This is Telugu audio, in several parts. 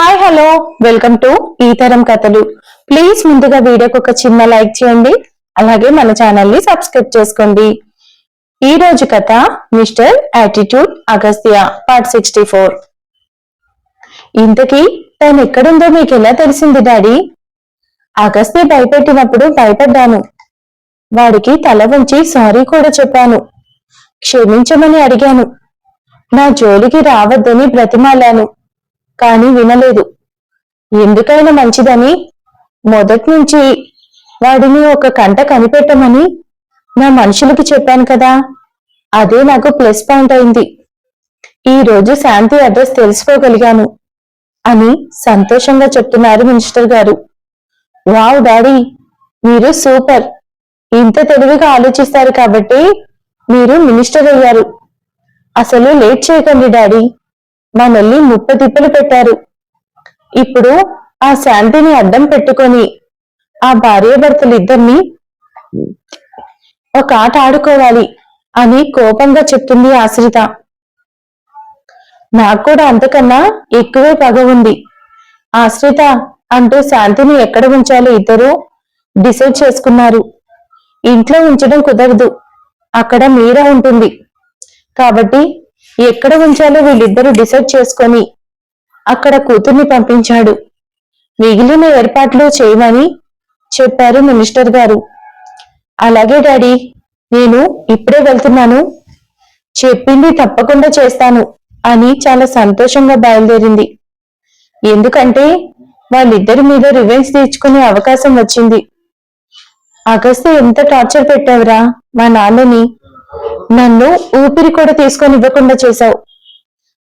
హాయ్ హలో వెల్కమ్ టు ఈ తరం కథలు ప్లీజ్ ముందుగా వీడియోకి ఒక చిన్న లైక్ చేయండి. అలాగే మన ఛానల్ని సబ్స్క్రైబ్ చేసుకోండి. ఈ రోజు కథ mister attitude Agastya part sixty four ఇంతకీ తను ఎక్కడుందో మీకు ఎలా తెలిసింది డాడీ? అగస్త్య భయపెట్టినప్పుడు భయపడ్డాను. వాడికి తల వంచి సారీ కూడా చెప్పాను. క్షమించమని అడిగాను. నా జోలికి రావద్దని బ్రతిమాలాను. కాని వినలేదు. ఎందుకైనా మంచిదని మొదటి నుంచి వాడిని ఒక కంట కనిపెట్టమని నా మనుషులకి చెప్పాను కదా అదే నాకు ప్లస్ పాయింట్ అయింది. ఈ రోజు శాంతి అడ్రస్ తెలుసుకోగలిగాను అని సంతోషంగా చెప్తున్నారు మినిస్టర్ గారు. వావ్ డాడీ మీరు సూపర్. ఇంత తెలివిగా ఆలోచిస్తారు కాబట్టి మీరు మినిస్టర్ అయ్యారు. అసలు లేట్ చేయకండి డాడీ. మనల్ని ముప్ప తిప్పలు పెట్టారు. ఇప్పుడు ఆ శాంతిని అడ్డం పెట్టుకొని ఆ భార్యాభర్తలు ఇద్దరిని ఒక ఆట ఆడుకోవాలి అని కోపంగా చెప్తుంది ఆశ్రిత. నాకు కూడా అంతకన్నా ఎక్కువే పగ ఉంది. ఆశ్రిత అంటూ శాంతిని ఎక్కడ ఉంచాలో ఇద్దరు డిసైడ్ చేసుకున్నారు. ఇంట్లో ఉంచడం కుదరదు. అక్కడ మీరా ఉంటుంది. కాబట్టి ఎక్కడ ఉంచాలో వీళ్ళిద్దరూ డిసైడ్ చేసుకొని అక్కడ కూతుర్ని పంపించాడు. మిగిలిన ఏర్పాట్లు చేయమని చెప్పారు మినిస్టర్ గారు. అలాగే డాడీ నేను ఇప్పుడే వెళ్తున్నాను. చెప్పింది తప్పకుండా చేస్తాను అని చాలా సంతోషంగా బయలుదేరింది. ఎందుకంటే వాళ్ళిద్దరి మీద రివెంజ్ తీర్చుకునే అవకాశం వచ్చింది. అగస్త్య ఎంత టార్చర్ పెట్టావురా మా నాన్నని? నన్ను ఊపిరి కూడా తీసుకొని ఇవ్వకుండా చేశావు.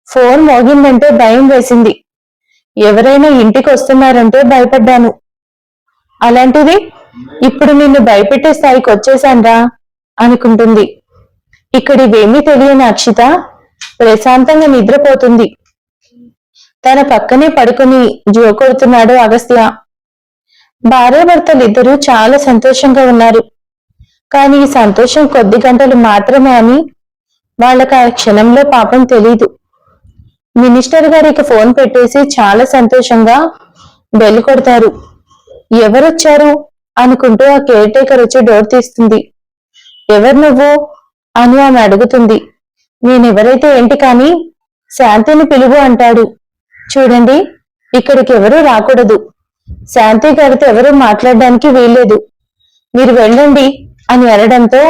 ఫోన్ మోగిందంటే భయం వేసింది. ఎవరైనా ఇంటికి వస్తున్నారంటే భయపడ్డాను. అలాంటిది ఇప్పుడు నిన్ను భయపెట్టే స్థాయికి వచ్చేసాన్రా అనుకుంటుంది. ఇక్కడ ఇవేమీ తెలియని అక్షిత ప్రశాంతంగా నిద్రపోతుంది. తన పక్కనే పడుకుని జోకొడుతున్నాడు అగస్త్య. భార్యాభర్తలిద్దరూ చాలా సంతోషంగా ఉన్నారు. కానీ ఈ సంతోషం కొద్ది గంటలు మాత్రమే అని వాళ్ళకి ఆ క్షణంలో పాపం తెలీదు. మినిస్టర్ గారికి ఫోన్ పెట్టేసి చాలా సంతోషంగా బెల్ కొడతారు. ఎవరొచ్చారు? అనుకుంటూ ఆ కేర్ టేకర్ వచ్చి డోర్ తీస్తుంది. ఎవరు నువ్వు? అని ఆమె అడుగుతుంది. నేనెవరైతే ఏంటి కానీ శాంతిని పిలువు అంటాడు. చూడండి ఇక్కడికి ఎవరూ రాకూడదు. శాంతి గారితో ఎవరూ మాట్లాడడానికి వీల్లేదు. మీరు వెళ్ళండి. అని అనడంతో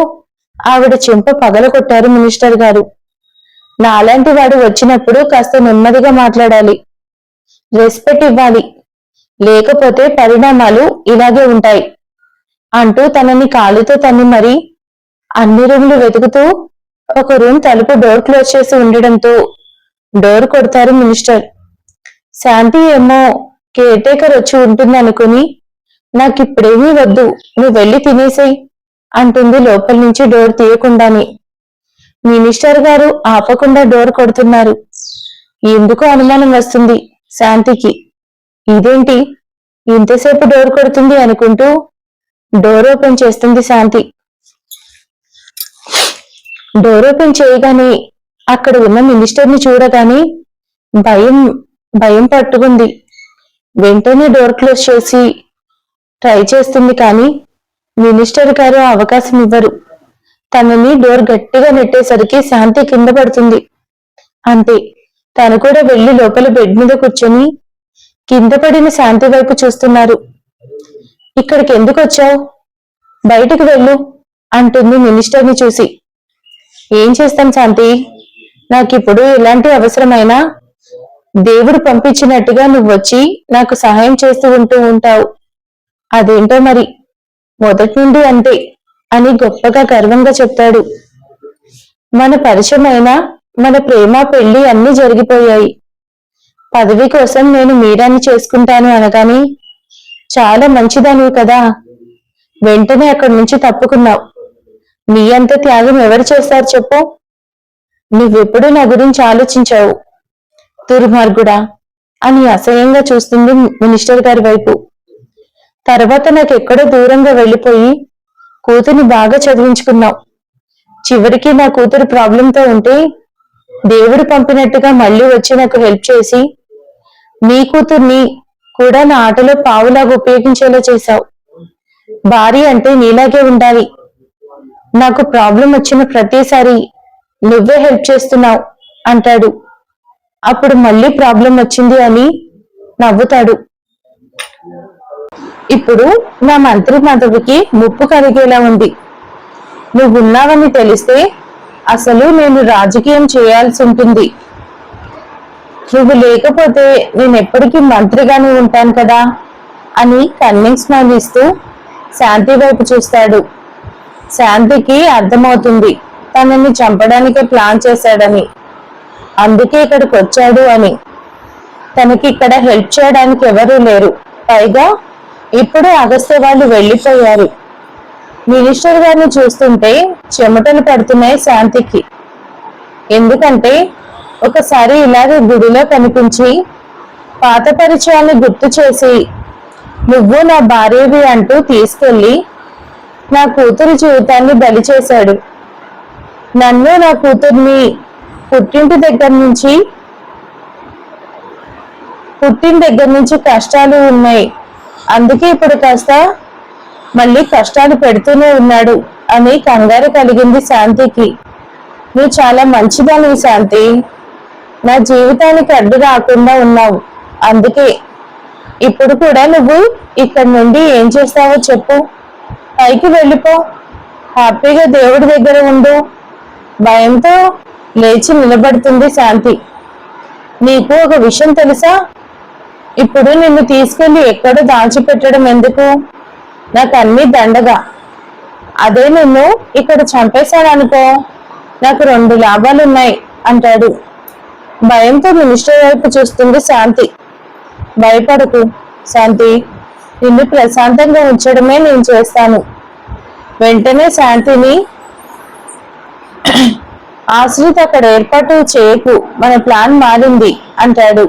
ఆవిడ చెంప పగలగొట్టారు మినిస్టర్ గారు. నాలాంటి వాడు వచ్చినప్పుడు కాస్త నెమ్మదిగా మాట్లాడాలి. రెస్పెక్ట్ ఇవ్వాలి. లేకపోతే పరిణామాలు ఇలాగే ఉంటాయి. అంటూ తనని కాలుతో తన్ని మరి అన్ని రూమ్లు వెతుకుతూ ఒక రూమ్ తలుపు డోర్ క్లోజ్ చేసి ఉండడంతో డోర్ కొడతారు మినిస్టర్. శాంతి ఏమో కేర్ టేకర్ వచ్చి ఉంటుంది అనుకుని నాకిప్పుడేమీ వద్దు నువ్వు వెళ్ళి తినేసేయ్. అంటుంది లోపల నుంచి డోర్ తీయకుండానే. మినిస్టర్ గారు ఆపకుండా డోర్ కొడుతున్నారు. ఎందుకు అనుమానం వస్తుంది శాంతికి. ఇదేంటి? ఇంతసేపు డోర్ కొడుతుంది అనుకుంటూ డోర్ ఓపెన్ చేస్తుంది శాంతి. డోర్ ఓపెన్ చేయగానే అక్కడ ఉన్న మినిస్టర్ని చూడగానే భయం భయం పట్టుకుంది. వెంటనే డోర్ క్లోజ్ చేసి ట్రై చేస్తుంది కానీ మినిస్టర్ గారు అవకాశం ఇవ్వరు. తనని డోర్ గట్టిగా నెట్టేసరికి శాంతి కింద పడుతుంది. అంతే తను కూడా వెళ్ళి లోపల బెడ్ మీద కూర్చొని కింద పడిన శాంతి వైపు చూస్తున్నారు. ఇక్కడికి ఎందుకు వచ్చావు? బయటికి వెళ్ళు అంటుంది మినిస్టర్ని చూసి. ఏం చేస్తాం శాంతి? నాకిప్పుడు ఎలాంటి అవసరమైనా దేవుడు పంపించినట్టుగా నువ్వు వచ్చి నాకు సహాయం చేస్తూ ఉంటూ ఉంటావు. అదేంటో మరి? మొదటి నుండి అంతే అని గొప్పగా గర్వంగా చెప్తాడు. మన పరిచయమైన మన ప్రేమ పెళ్ళి అన్ని జరిగిపోయాయి. పదవి కోసం నేను మీరాన్ని చేసుకుంటాను అనగాని చాలా మంచిదానివి కదా. వెంటనే అక్కడి నుంచి తప్పుకున్నావు. నీ అంత త్యాగం ఎవరు చేస్తారు చెప్పు. నువ్వెప్పుడు నా గురించి ఆలోచించావు. దుర్మార్గుడా అని అసహ్యంగా చూస్తుంది మినిస్టర్ గారి వైపు. తర్వాత నాకు ఎక్కడో దూరంగా వెళ్ళిపోయి కూతుర్ని బాగా చదివించుకున్నావు. చివరికి నా కూతురు ప్రాబ్లంతో ఉంటే దేవుడు పంపినట్టుగా మళ్ళీ వచ్చి నాకు హెల్ప్ చేసి నీ కూతుర్ని కూడా నా ఆటలో పావులాగా ఉపయోగించేలా చేశావు. భార్య అంటే నీలాగే ఉండాలి. నాకు ప్రాబ్లం వచ్చిన ప్రతిసారి నువ్వే హెల్ప్ చేస్తున్నావు అంటాడు. అప్పుడు మళ్ళీ ప్రాబ్లం వచ్చింది అని నవ్వుతాడు. ఇప్పుడు నా మంత్రి పదవికి ముప్పు కలిగేలా ఉంది. నువ్వున్నావని తెలిస్తే అసలు నేను రాజకీయం చేయాల్సి ఉంటుంది. నువ్వు లేకపోతే నేను ఎప్పటికీ మంత్రిగానే ఉంటాను కదా? అని కన్నింగ్ స్మైల్ ఇస్తూ శాంతి వైపు చూస్తాడు. శాంతికి అర్థమవుతుంది తనని చంపడానికే ప్లాన్ చేశాడని. అందుకే ఇక్కడికి వచ్చాడు అని. తనకి ఇక్కడ హెల్ప్ చేయడానికి ఎవరూ లేరు. పైగా ఇప్పుడు అగస్త్య వాళ్ళు వెళ్ళిపోయారు. మినిస్టర్ గారిని చూస్తుంటే చెమటలు పడుతున్నాయి శాంతికి. ఎందుకంటే ఒకసారి ఇలాగే గుడిలో కనిపించి పాత పరిచయాన్ని గుర్తు చేసి నువ్వు నా భార్యవి అంటూ తీసుకెళ్ళి నా కూతురి జీవితాన్ని బలి చేశాడు. నన్ను నా కూతుర్ని పుట్టింటి దగ్గర నుంచి పుట్టిన దగ్గర నుంచి కష్టాలు ఉన్నాయి. అందుకే ఇప్పుడు కాస్త మళ్ళీ కష్టాలు పెడుతూనే ఉన్నాడు అని కంగారు కలిగింది శాంతికి. నువ్వు చాలా మంచిదానివి శాంతి? నా జీవితానికి అడ్డు రాకుండా ఉన్నావు. అందుకే ఇప్పుడు కూడా నువ్వు ఇక్కడ నుండి ఏం చేస్తావో చెప్పు. పైకి వెళ్ళిపో. హ్యాపీగా దేవుడి దగ్గర ఉండు. భయంతో లేచి నిలబడుతుంది శాంతి. నీకు ఒక విషయం తెలుసా? ఇప్పుడు నిన్ను తీసుకెళ్ళి ఎక్కడ దాచిపెట్టడం ఎందుకు? నాకు అన్ని దండగా. అదే నిన్ను ఇక్కడ చంపేశాను అనుకో నాకు రెండు లాభాలు ఉన్నాయి అంటాడు. భయంతో మినిస్టర్ వైపు చూస్తుంది శాంతి. భయపడకు శాంతి. నిన్ను ప్రశాంతంగా ఉంచడమే నేను చేస్తాను. వెంటనే శాంతిని ఆశ్రిత్ అక్కడ ఏర్పాటు చేయకు. మన ప్లాన్ మారింది అంటాడు.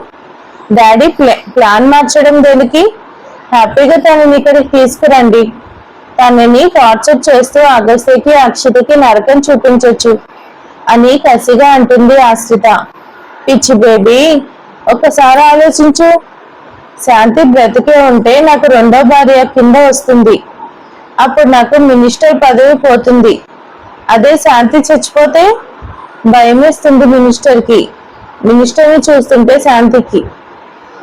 డాడీ ప్లాన్ మార్చడం దేనికి? హ్యాపీగా తనని ఇక్కడికి తీసుకురండి. తనని టార్చర్ చేస్తూ అగస్త్యకి అక్షతకి నరకం చూపించొచ్చు అని కసిగా అంటుంది ఆశ్రిత. పిచ్చి బేబీ ఒకసారి ఆలోచించు. శాంతి బ్రతికే ఉంటే నాకు రెండో భార్య కింద వస్తుంది. అప్పుడు నాకు మినిస్టర్ పదవి పోతుంది. అదే శాంతి చచ్చిపోతే భయం వేస్తుంది మినిస్టర్ని చూస్తుంటే శాంతికి.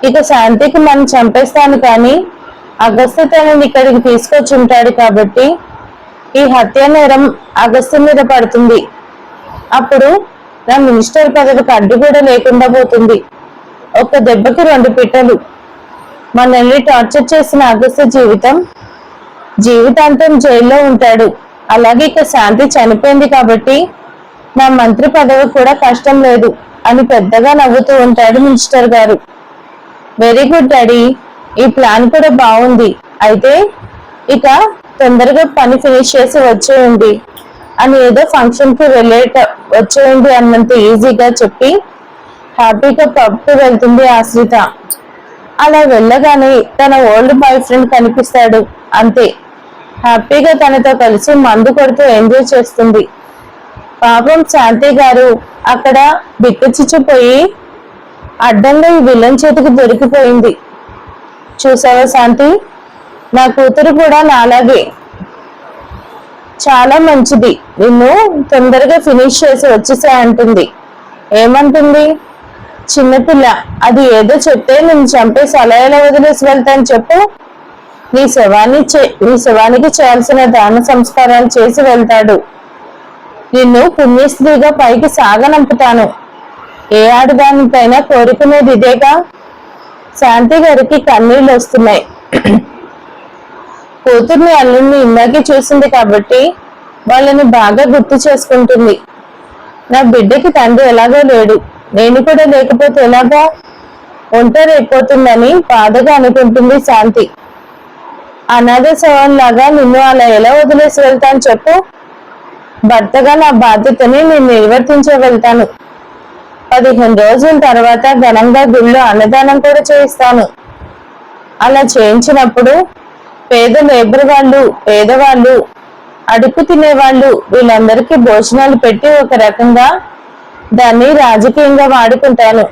ఇక శాంతికి మనం చంపేస్తాను కానీ అగస్త్య తనని ఇక్కడికి తీసుకొచ్చి ఉంటాడు కాబట్టి ఈ హత్య నేరం అగస్త్య మీద పడుతుంది. అప్పుడు నా మినిస్టర్ పదవికి అడ్డు కూడా లేకుండా పోతుంది. ఒక దెబ్బకి రెండు పిట్టలు. మనల్ని టార్చర్ చేసిన అగస్త్య జీవితం జీవితాంతం జైల్లో ఉంటాడు. అలాగే ఇక శాంతి చనిపోయింది కాబట్టి నా మంత్రి పదవి కూడా కష్టం లేదు అని పెద్దగా నవ్వుతూ ఉంటాడు మినిస్టర్ గారు. వెరీ గుడ్ డాడీ ఈ ప్లాన్ కూడా బాగుంది. అయితే ఇక తొందరగా పని ఫినిష్ చేసి వచ్చేయండి. అని ఏదో ఫంక్షన్కి వెళ్ళేట వచ్చేయండి అన్నంత ఈజీగా చెప్పి హ్యాపీగా పబ్కి వెళ్తుంది ఆశ్రిత. అలా వెళ్ళగానే తన ఓల్డ్ బాయ్ ఫ్రెండ్ కనిపిస్తాడు. అంతే. హ్యాపీగా తనతో కలిసి మందు కొడుతూ ఎంజాయ్ చేస్తుంది. పాపం శాంతి గారు అక్కడ బిక్కచిచ్చిపోయి అడ్డంగా ఈ విలన్ చేతికి దొరికిపోయింది. చూసావా శాంతి? నా కూతురు కూడా నాలాగే. చాలా మంచిది. నిన్ను తొందరగా ఫినిష్ చేసి వచ్చేసా అంటుంది. ఏమంటుంది? చిన్నపిల్ల అది ఏదో చెప్తే నేను చంపేసి అలా ఎలా వదిలేసి వెళ్తాను చెప్పు. నీ శవాన్ని చే- నీ శవానికి చేయాల్సిన దాన సంస్కారాలు చేసి వెళ్తాడు. నిన్ను పుణ్యస్త్రీగా పైకి సాగనంపుతాను. ఏ ఆడదానిపైన కోరుకునేది ఇదేగా? శాంతి గారికి కన్నీళ్ళు వస్తున్నాయి. కూతుర్ని అల్లుడిని ఇందాకే చూసింది కాబట్టి వాళ్ళని బాగా గుర్తు చేసుకుంటుంది. నా బిడ్డకి తండ్రి ఎలాగో లేడు. నేను కూడా లేకపోతే ఎలాగా? ఒంటరి అయిపోతుందని బాధగా అనుకుంటుంది శాంతి. అనాథ శవం లాగా నిన్ను అలా ఎలా వదిలేసి వెళ్తాను చెప్పు? భర్తగా నా బాధ్యతని నేను నిర్వర్తించే వెళ్తాను. పదిహేను రోజుల తర్వాత ఘనంగా గుళ్ళో అన్నదానం కూడా చేయిస్తాను. అలా చేయించినప్పుడు పేద లేబర్ వాళ్ళు పేదవాళ్ళు అడుపు తినేవాళ్ళు వీళ్ళందరికీ భోజనాలు పెట్టి ఒక రకంగా దాన్ని రాజకీయంగా వాడుకుంటాను.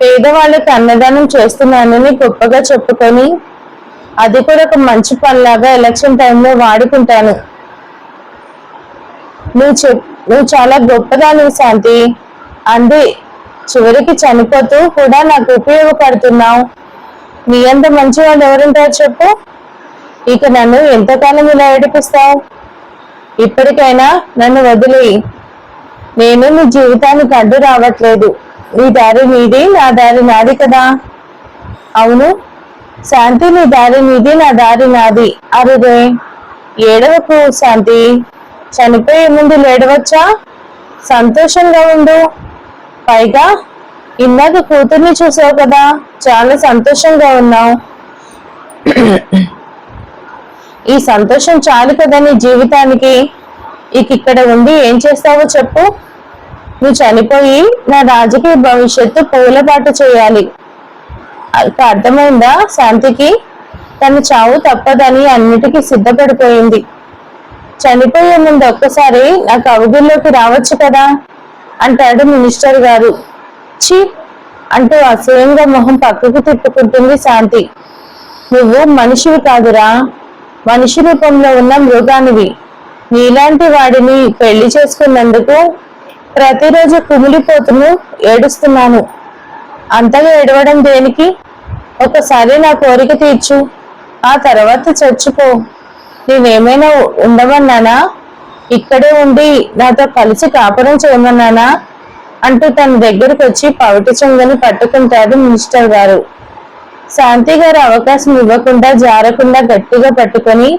పేదవాళ్ళకి అన్నదానం చేస్తున్నానని గొప్పగా చెప్పుకొని అది కూడా ఒక మంచి పనిలాగా ఎలక్షన్ టైంలో వాడుకుంటాను. నువ్వు చెప్ నువ్వు చాలా గొప్పదానివి శాంతి. అంది చివరికి చనిపోతూ కూడా నాకు ఉపయోగపడుతున్నావు. నీ అంత మంచి వాళ్ళు ఎవరుంటారు చెప్పు. ఇక నన్ను ఎంతకాలం ఇలా ఏడిపిస్తావు? ఇప్పటికైనా నన్ను వదిలేయి. నేను నీ జీవితానికి అడ్డు రావట్లేదు. నీ దారి నీది నా దారి నాది కదా. అవును శాంతి నీ దారి నీది నా దారి నాది. అరుదే ఏడవకు శాంతి. చనిపోయే ముందు లేడవచ్చా? సంతోషంగా ఉండు. పైగా ఇందాక కూతుర్ని చూసావు కదా చాలా సంతోషంగా ఉన్నావు. ఈ సంతోషం చాలు కదా నీ జీవితానికి? ఇక ఇక్కడ ఉండి ఏం చేస్తావో చెప్పు. నువ్వు చనిపోయి నా రాజకీయ భవిష్యత్తు పూలపాటు చేయాలి. ఇక అర్థమైందా శాంతికి? తన చావు తప్పదని అన్నిటికీ సిద్ధపడిపోయింది. చనిపోయే ముందు ఒక్కసారి నాకు అవగుల్లోకి రావచ్చు కదా? అంటాడు మినిస్టర్ గారు. చి అంటూ అసహ్యంగా మొహం పక్కకు తిప్పుకుంటుంది శాంతి. నువ్వు మనిషివి కాదురా. మనిషి రూపంలో ఉన్న మృగానివి. నీలాంటి వాడిని పెళ్ళి చేసుకున్నందుకు ప్రతిరోజు కుమిలిపోతును ఏడుస్తున్నాను. అంతగా ఏడవడం దేనికి? ఒకసారి నా కోరిక తీర్చు. ఆ తర్వాత చచ్చిపో నేనేమైనా ఉండమన్నానా? ఇక్కడే ఉండి నాతో కలిసి కాపురం చేయమన్నానా అంటూ తన దగ్గరకు వచ్చి పవిటి చెంగని పట్టుకుంటాడు మినిస్టర్ గారు. శాంతి గారు అవకాశం ఇవ్వకుండా జారకుండా గట్టిగా పట్టుకొని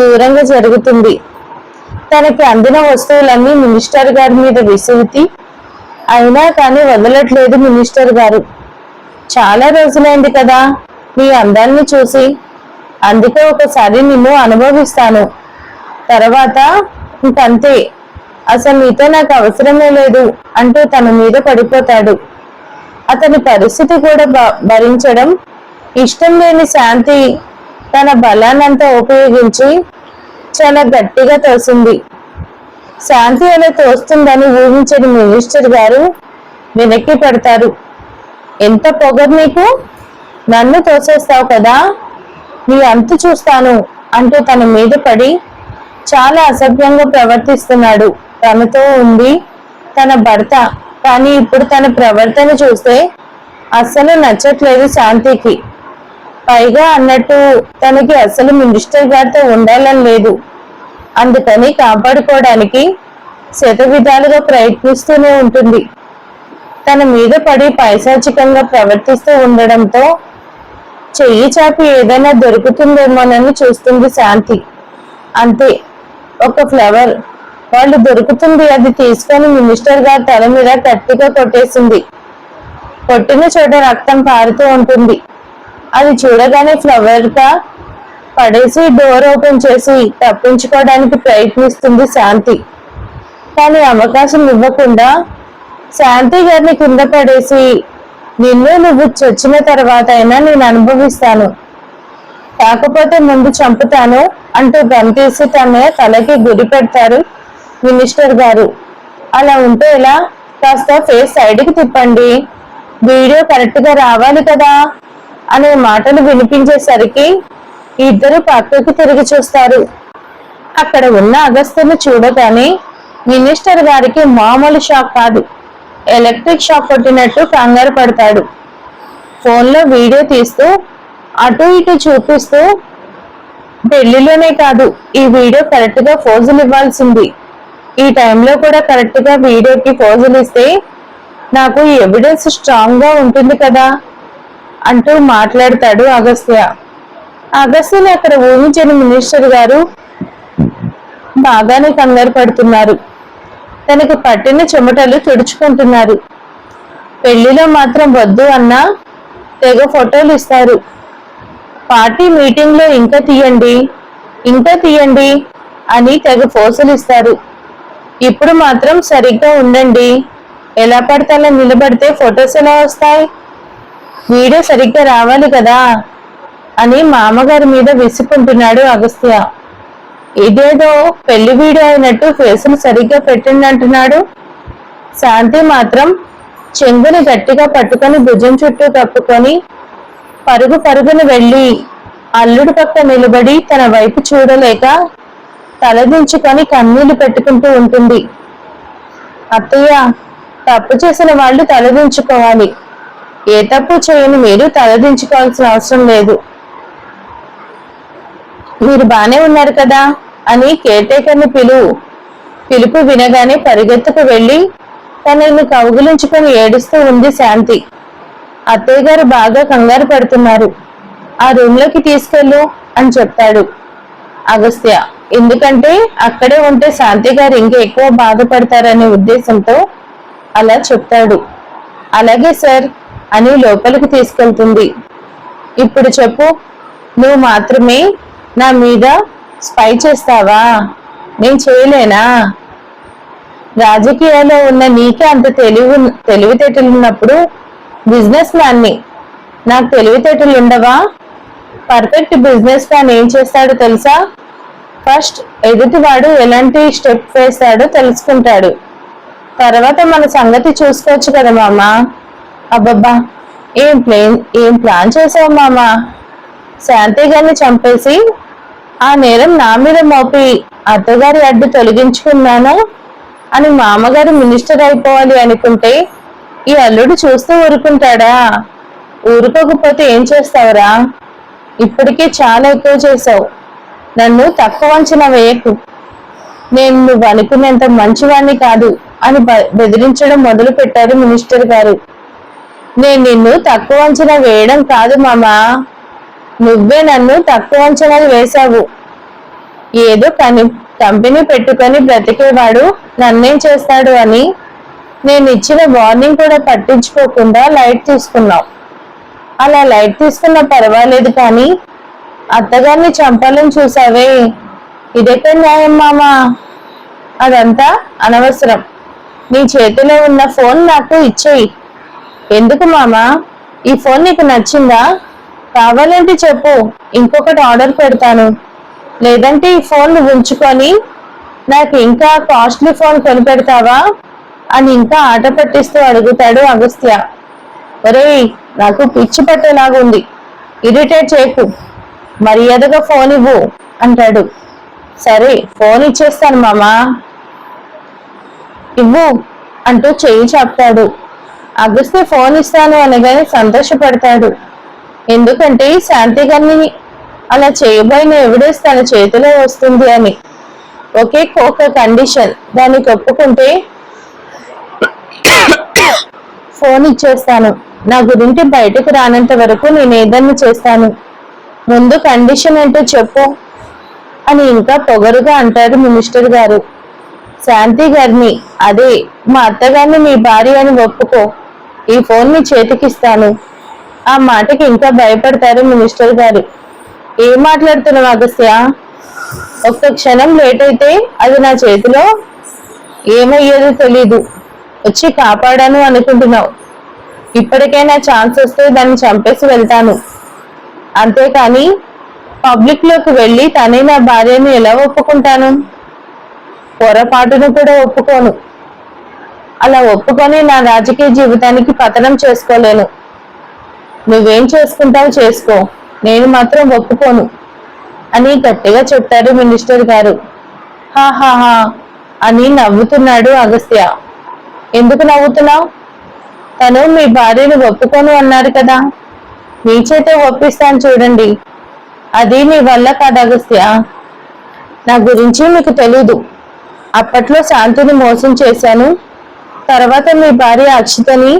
దూరంగా జరుగుతుంది. తనకి అందిన వస్తువులన్నీ మినిస్టర్ గారి మీద విసుగుతి అయినా కానీ వదలట్లేదు మినిస్టర్ గారు. చాలా రోజులైంది కదా నీ అందాన్ని చూసి అందుకే ఒకసారి నిన్ను అనుభవిస్తాను. తర్వాత ఇంకంతే అసలు మీతో నాకు అవసరమే లేదు అంటూ తన మీద పడిపోతాడు. అతని పరిస్థితి కూడా భ- భరించడం ఇష్టం లేని శాంతి తన బలాన్నంతా ఉపయోగించి చాలా గట్టిగా తోసింది. శాంతి అలా తోస్తుందని ఊహించని మినిస్టర్ గారు వెనక్కి పడతారు. ఎంత పొగరు నీకు? నన్ను తోసేస్తావు కదా? నీ అంతు చూస్తాను అంటూ తన మీద పడి చాలా అసభ్యంగా ప్రవర్తిస్తున్నాడు. తనతో ఉంది తన భర్త కానీ ఇప్పుడు తన ప్రవర్తన చూస్తే అస్సలు నచ్చట్లేదు శాంతికి. పైగా అన్నట్టు తనకి అసలు మినిస్టర్ గారితో ఉండాలని లేదు. అందుకని కాపాడుకోవడానికి శత విధాలుగా ప్రయత్నిస్తూనే ఉంటుంది. తన మీద పడి పైశాచికంగా ప్రవర్తిస్తూ ఉండడంతో చెయ్యి చాపి ఏదైనా దొరుకుతుందేమోనని చూస్తుంది శాంతి. అంతే. ఒక ఫ్లవర్ వాళ్ళు దొరుకుతుంది అది తీసుకొని మినిస్టర్ గారి తల మీద గట్టిగా కొట్టేసింది. కొట్టిన చోట రక్తం పారుతూ ఉంటుంది. అది చూడగానే ఫ్లవర్గా పడేసి డోర్ ఓపెన్ చేసి తప్పించుకోవడానికి ప్రయత్నిస్తుంది శాంతి. కానీ అవకాశం ఇవ్వకుండా శాంతి గారిని కింద పడేసి నిన్ను నువ్వు చచ్చిన తర్వాత అయినా నేను అనుభవిస్తాను. కాకపోతే ముందు చంపుతాను అంటూ గమ్ తీసి తన తలకి గురి పెడతారు మినిస్టర్ గారు. అలా ఉంటే ఎలా కాస్త ఫేస్ సైడ్కి తిప్పండి. వీడియో కరెక్ట్గా రావాలి కదా అనే మాటలు వినిపించేసరికి ఇద్దరు పక్కకి తిరిగి చూస్తారు. అక్కడ ఉన్న అగస్త్యను చూడగానే మినిస్టర్ గారికి మామూలు షాక్ కాదు. ఎలక్ట్రిక్ షాక్ కొట్టినట్టు కంగారు పడతాడు. ఫోన్లో వీడియో తీస్తూ అటు ఇటు చూపిస్తూ పెళ్ళిలోనే కాదు ఈ వీడియో కరెక్ట్గా ఫోజులు ఇవ్వాల్సింది. ఈ టైంలో కూడా కరెక్ట్గా వీడియోకి ఫోజులు ఇస్తే నాకు ఎవిడెన్స్ స్ట్రాంగ్గా ఉంటుంది కదా అంటూ మాట్లాడతాడు అగస్త్య అగస్త్యని అక్కడ ఊహించని మినిస్టర్ గారు బాగానే కంగారు పడుతున్నారు. తనకు పట్టిన చెమటలు తుడుచుకుంటున్నారు. పెళ్ళిలో మాత్రం వద్దు అన్నా తెగ ఫోటోలు ఇస్తారు. పార్టీ మీటింగ్లో ఇంకా తీయండి ఇంకా తీయండి అని తెగ ఫోసలిస్తారు ఇస్తారు ఇప్పుడు మాత్రం సరిగ్గా ఉండండి. ఎలా పడితే అలా నిలబడితే ఫొటోస్ ఎలా వస్తాయి? వీడియో సరిగ్గా రావాలి కదా? అని మామగారి మీద విసుకుంటున్నాడు అగస్త్య. ఇదేదో పెళ్ళి వీడియో అయినట్టు ఫేసులు సరిగ్గా పెట్టండి అంటున్నాడు. శాంతి మాత్రం చెంగుని గట్టిగా పట్టుకొని భుజం చుట్టూ కప్పుకొని పరుగు పరుగున వెళ్ళి అల్లుడు పక్క నిలబడి తన వైపు చూడలేక తలదించుకొని కన్నీళ్ళు పెట్టుకుంటూ ఉంటుంది. అత్తయ్య తప్పు చేసిన వాళ్ళు తలదించుకోవాలి ఏ తప్పు చేయని మీరు తలదించుకోవాల్సిన అవసరం లేదు. మీరు బానే ఉన్నారు కదా అని కేర్టేకర్ని పిలువు పిలుపు వినగానే పరిగెత్తుకు వెళ్ళి తనని కౌగులించుకొని ఏడుస్తూ ఉంది శాంతి. అత్తయ్య గారు బాగా కంగారు పడుతున్నారు. ఆ రూమ్లోకి తీసుకెళ్ళు అని చెప్తాడు అగస్త్య ఎందుకంటే అక్కడే ఉంటే శాంతి గారు ఇంకా ఎక్కువ బాధపడతారనే ఉద్దేశంతో అలా చెప్తాడు అలాగే సార్ అని లోపలికి తీసుకెళ్తుంది. ఇప్పుడు చెప్పు నువ్వు మాత్రమే నా మీద స్పై చేస్తావా? నేను చేయలేనా? రాజకీయాల్లో ఉన్న నీకే అంత తెలివి తెలివితేటలు ఉన్నప్పుడు బిజినెస్ మ్యాన్ని. నాకు తెలివితేటలు ఉండవా? పర్ఫెక్ట్ బిజినెస్ మ్యాన్ ఏం చేస్తాడో తెలుసా? ఫస్ట్ ఎదుటివాడు ఎలాంటి స్టెప్ వేస్తాడో తెలుసుకుంటాడు. తర్వాత మన సంగతి చూసుకోవచ్చు కదా మామ. అబ్బబ్బా ఏం ప్లేన్ ఏం ప్లాన్ చేసావు మామ? శాంతి గారిని చంపేసి ఆ నేరం నా మీద మోపి అత్తగారి అడ్డు తొలగించుకున్నాను అని మామగారు మినిస్టర్ అయిపోవాలి అనుకుంటే ఈ అల్లుడు చూస్తూ ఊరుకుంటాడా? ఊరుకోకపోతే ఏం చేస్తావురా? ఇప్పటికే చాలా ఎక్కువ చేసావు నన్ను తక్కువ అంచనా వేయకు. నేను నువ్వు అనుకునేంత మంచివాణ్ణి కాదు అని బ- బెదిరించడం మొదలు పెట్టారు మినిస్టర్ గారు. నేను నిన్ను తక్కువ అంచనా వేయడం కాదు మామా. నువ్వే నన్ను తక్కువ అంచనాలు వేశావు. ఏదో కని కంపెనీ పెట్టుకొని బ్రతికేవాడు నన్నేం చేస్తాడు అని నేను ఇచ్చిన వార్నింగ్ కూడా పట్టించుకోకుండా లైట్ తీసుకున్నావు అలా లైట్ తీసుకున్నా పర్వాలేదు కానీ అత్తగారిని చంపాలని చూసావే. ఇదెక్కడ న్యాయం మామా? అదంతా అనవసరం. నీ చేతిలో ఉన్న ఫోన్ నాకు ఇచ్చేయి. ఎందుకు మామా? ఈ ఫోన్ నీకు నచ్చిందా? కావాలంటే చెప్పు. ఇంకొకటి ఆర్డర్ పెడతాను. లేదంటే ఈ ఫోన్ ఉంచుకొని నాకు ఇంకా కాస్ట్లీ ఫోన్ కొనిపెడతావా? అని ఇంకా ఆట పట్టిస్తూ అడుగుతాడు అగస్త్య. ఒరేయ్ నాకు పిచ్చి పట్టేలాగుంది ఇరిటేట్ చేయకు. మర్యాదగా ఫోన్ ఇవ్వు అంటాడు. సరే ఫోన్ ఇచ్చేస్తాను మామా. ఇవ్వు అంటూ చేయి చాపుతాడు. అగస్త్య ఫోన్ ఇస్తాను అనగానే సంతోషపడతాడు. ఎందుకంటే శాంతి గారిని అలా చేయబోయిన ఎవిడెన్స్ తన చేతిలో వస్తుంది అని. ఒకే ఒక కండిషన్. దానికి ఒప్పుకుంటే ఫోన్ ఇచ్చేస్తాను. నా గురించి బయటకు రానంత వరకు నేను ఏదన్నా చేస్తాను. ముందు కండిషన్ ఏంటో చెప్పు. అని ఇంకా పొగరుగా అంటారు మినిస్టర్ గారు. శాంతి గారిని అదే మా అత్తగారిని మీ భార్య అని ఒప్పుకో. ఈ ఫోన్ మీ చేతికిస్తాను. ఆ మాటకి ఇంకా భయపడతారు మినిస్టర్ గారు. ఏం మాట్లాడుతున్నావు అగస్య ఒక్క క్షణం లేట్ అయితే అది నా చేతిలో ఏమయ్యేదో తెలీదు. వచ్చి కాపాడాను అనుకుంటున్నావు. ఇప్పటికైనా ఛాన్స్ వస్తే దాన్ని చంపేసి వెళ్తాను. అంతేకాని పబ్లిక్లోకి వెళ్ళి తనే నా భార్యని ఎలా ఒప్పుకుంటాను? పొరపాటును కూడా ఒప్పుకోను. అలా ఒప్పుకొని నా రాజకీయ జీవితానికి పతనం చేసుకోలేను. నువ్వేం చేసుకుంటావు చేసుకో. నేను మాత్రం ఒప్పుకోను అని గట్టిగా చెప్పారు మినిస్టర్ గారు. హాహాహా అని నవ్వుతున్నాడు అగస్త్య. ఎందుకు నవ్వుతున్నావు? తను మీ భార్యను ఒప్పుకోను అన్నారు కదా. మీ చేతే ఒప్పిస్తాను చూడండి. అది మీ వల్ల కాదు అగస్త్య. నా గురించి మీకు తెలీదు. అప్పట్లో శాంతిని మోసం చేశాను. తర్వాత మీ భార్య అక్షితని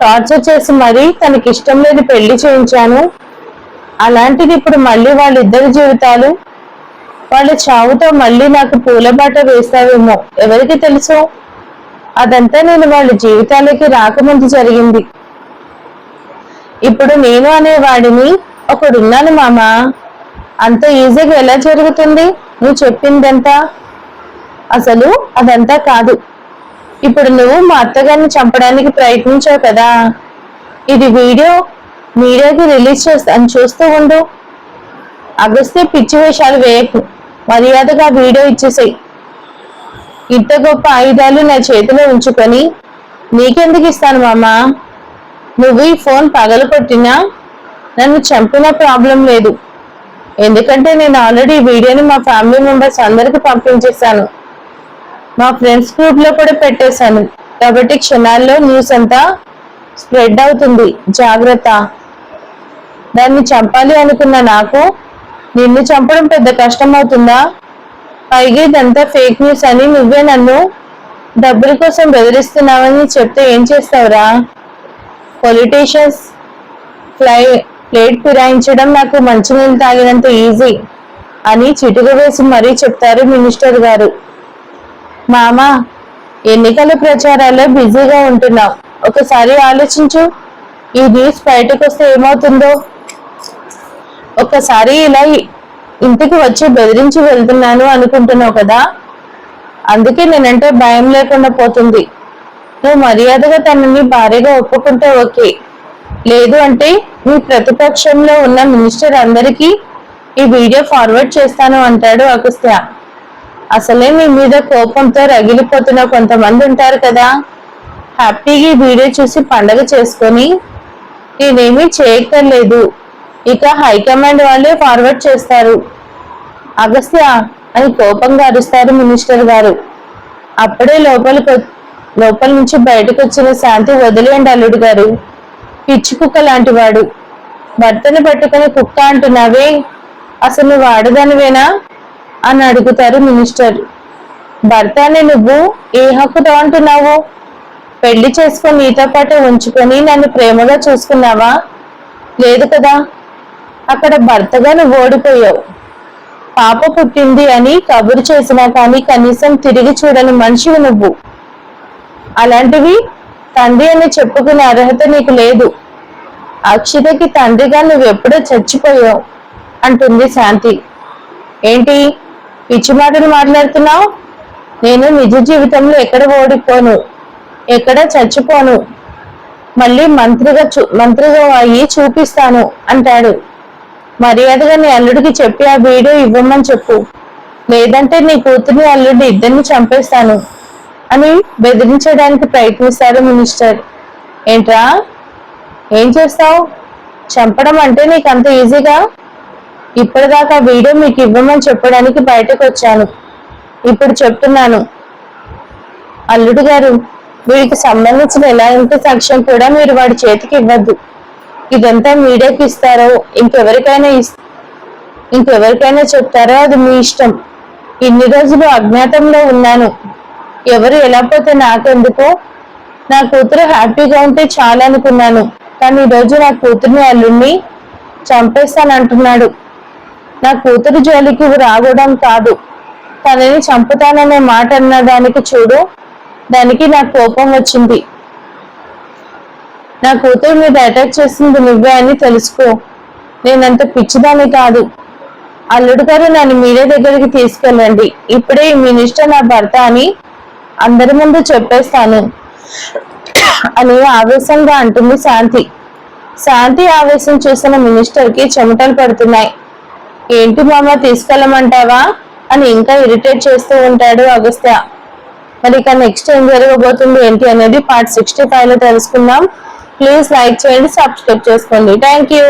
టార్చర్ చేసి మరీ తనకి ఇష్టం లేని పెళ్ళి చేయించాను. అలాంటిది ఇప్పుడు మళ్ళీ వాళ్ళిద్దరి జీవితాలు? వాళ్ళ చావుతో మళ్ళీ నాకు పూలబాట వేస్తావేమో ఎవరికి తెలుసు? అదంతా నేను వాళ్ళ జీవితాలకి రాకముందు జరిగింది. ఇప్పుడు నేను అనేవాడిని ఒకడున్నాను మామా. అంత ఈజీగా ఎలా జరుగుతుంది? నువ్వు చెప్పిందంతా? అసలు అదంతా కాదు. ఇప్పుడు నువ్వు మా అత్తగారిని చంపడానికి ప్రయత్నించావు కదా. ఇది వీడియో మీడియాకి రిలీజ్ చేస్తాను చూస్తూ ఉండు. అగస్తే పిచ్చి వేషాలు వేయకు. మర్యాదగా వీడియో ఇచ్చేసేయి. ఇంత గొప్ప ఆయుధాలు నా చేతిలో ఉంచుకొని నీకెందుకు ఇస్తాను మామా? నువ్వు ఈ ఫోన్ పగలు కొట్టినా నన్ను చంపిన ప్రాబ్లం లేదు. ఎందుకంటే నేను ఆల్రెడీ వీడియోని మా ఫ్యామిలీ మెంబర్స్ అందరికి పంపించేశాను. మా ఫ్రెండ్స్ గ్రూప్లో కూడా పెట్టేశాను. కాబట్టి క్షణాల్లో న్యూస్ అంతా స్ప్రెడ్ అవుతుంది. జాగ్రత్త. దాన్ని చంపాలి అనుకున్న నాకు నిన్ను చంపడం పెద్ద కష్టం అవుతుందా పైగా ఇదంతా ఫేక్ న్యూస్ అని నువ్వే నన్ను డబ్బుల కోసం బెదిరిస్తున్నావని చెప్తే ఏం చేస్తావురా? పొలిటీషియన్స్ ఫ్లై ప్లేట్ ఫిరాయించడం నాకు మంచినీళ్ళు తాగినంత ఈజీ అని చిటుకు వేసి మరీ చెప్తారు మినిస్టర్ గారు. మామ ఎన్నికల ప్రచారాల్లో బిజీగా ఉంటున్నాం ఒకసారి ఆలోచించు. ఈ న్యూస్ బయటకు వస్తే ఏమవుతుందో? ఒక్కసారి ఇలా ఇంటికి వచ్చి బెదిరించి వెళ్తున్నాను అనుకుంటున్నావు కదా? అందుకే నేనంటే భయం లేకుండా పోతుంది. నువ్వు మర్యాదగా తనని భార్యగా ఒప్పుకుంటే ఓకే. లేదు అంటే మీ ప్రతిపక్షంలో ఉన్న మినిస్టర్ అందరికీ ఈ వీడియో ఫార్వర్డ్ చేస్తాను అంటాడు అగస్త్య. అసలే మీ మీద కోపంతో రగిలిపోతున్న కొంతమంది ఉంటారు కదా? హ్యాపీగా ఈ వీడియో చూసి పండగ చేసుకొని నేనేమీ చేయక్కర్లేదు. ఇక హైకమాండ్ వాళ్ళే ఫార్వర్డ్ చేస్తారు. అగస్త్య అని కోపంగా అరుస్తారు మినిస్టర్ గారు. అప్పుడే లోపలికి లోపల నుంచి బయటకు వచ్చిన శాంతి వదిలేయండి అల్లుడు గారు. పిచ్చి కుక్క లాంటి వాడు భర్తను పట్టుకుని కుక్క అంటున్నావే అసలు నువ్వు ఆడదానివేనా అని అడుగుతారు మినిస్టర్ భర్తనే నువ్వు ఏ హక్కుతో అంటున్నావు? పెళ్ళి చేసుకొని నీతో పాటు ఉంచుకొని నన్ను ప్రేమగా చూసుకున్నావా? లేదు కదా? అక్కడ భర్తగా నువ్వు ఓడిపోయావు. పాప పుట్టింది అని కబురు చేసినా కానీ కనీసం తిరిగి చూడని మనిషివి నువ్వు. అలాంటివి తండ్రి అని చెప్పుకునే అర్హత నీకు లేదు. అక్షితకి తండ్రిగా నువ్వు ఎప్పుడో చచ్చిపోయావు అంటుంది శాంతి. ఏంటి? పిచ్చి మాటలు మాట్లాడుతున్నావు? నేను నిజ జీవితంలో ఎక్కడ ఓడిపోను? ఎక్కడ చచ్చిపోను? మళ్ళీ మంత్రిగా చూ మంత్రిగా అయ్యి చూపిస్తాను అంటాడు. మర్యాదగా నీ అల్లుడికి చెప్పి ఆ వీడియో ఇవ్వమని చెప్పు. లేదంటే నీ కూతుర్ని అల్లుడిని ఇద్దరిని చంపేస్తాను అని బెదిరించడానికి ప్రయత్నిస్తారు మినిస్టర్. ఏంట్రా? ఏం చేస్తావు? చంపడం అంటే నీకు అంత ఈజీగా? ఇప్పటిదాకా వీడియో మీకు ఇవ్వమని చెప్పడానికి బయటకు వచ్చాను. ఇప్పుడు చెప్తున్నాను. అల్లుడు గారు వీడికి సంబంధించిన ఎలాంటి సాక్ష్యం కూడా మీరు వాడి చేతికి ఇవ్వద్దు. ఇదంతా మీడియాకి ఇస్తారో ఇంకెవరికైనా ఇంకెవరికైనా చెప్తారో అది మీ ఇష్టం. ఇన్ని రోజులు అజ్ఞాతంలో ఉన్నాను. ఎవరు ఎలా పోతే నాకెందుకో? నా కూతురు హ్యాపీగా ఉంటే చాలా అనుకున్నాను కానీ ఈరోజు నా కూతురిని అల్లుణ్ణి చంపేస్తానంటున్నాడు. నా కూతురు జోలికి రావడం కాదు. తనని చంపుతాననే మాట అన్న దానికి చూడు. దానికి నాకు కోపం వచ్చింది. నా కూతురు మీద అటాక్ చేసింది నువ్వే అని తెలుసుకో. నేనంత పిచ్చిదాన్ని కాదు. అల్లుడు గారు నన్ను మీరే దగ్గరికి తీసుకెళ్ళండి. ఇప్పుడే ఈ మినిస్టర్ నా భర్త అని అందరి ముందు చెప్పేస్తాను. అని ఆవేశంగా అంటుంది శాంతి. శాంతి ఆవేశం చూసిన మినిస్టర్కి చెమటలు పడుతున్నాయి. ఏంటి మామ తీసుకెళ్ళమంటావా? అని ఇంకా ఇరిటేట్ చేస్తూ ఉంటాడు అగస్త్య మరి ఇక నెక్స్ట్ ఏం జరగబోతుంది ఏంటి అనేది పార్ట్ సిక్స్టీ ఫైవ్లో తెలుసుకుందాం. ప్లీజ్ లైక్ చేయండి సబ్స్క్రైబ్ చేసుకోండి. Thank you